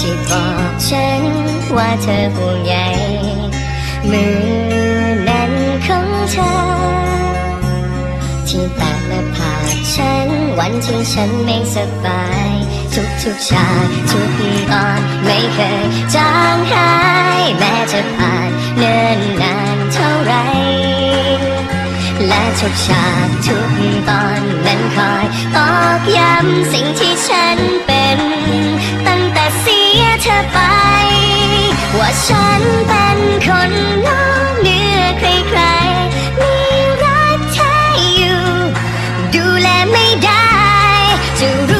ที่บอกฉันว่าเธอห่วงใยมือนั้นของเธอ ที่แตะและผ่าฉัน วันที่ฉันไม่สบาย ทุกทุกชาติทุกตอนไม่เคยจางหาย แม้จะผ่านเนิ่นนานเท่าไรและทุกฉากทุกตอนนั้นคอยตอกย้ำสิ่งที่ฉันเป็น เธอไป ว่าฉันเป็นคนนอกเหนือใครๆมีรักเธออยู่ ดูแลไม่ได้จะรู้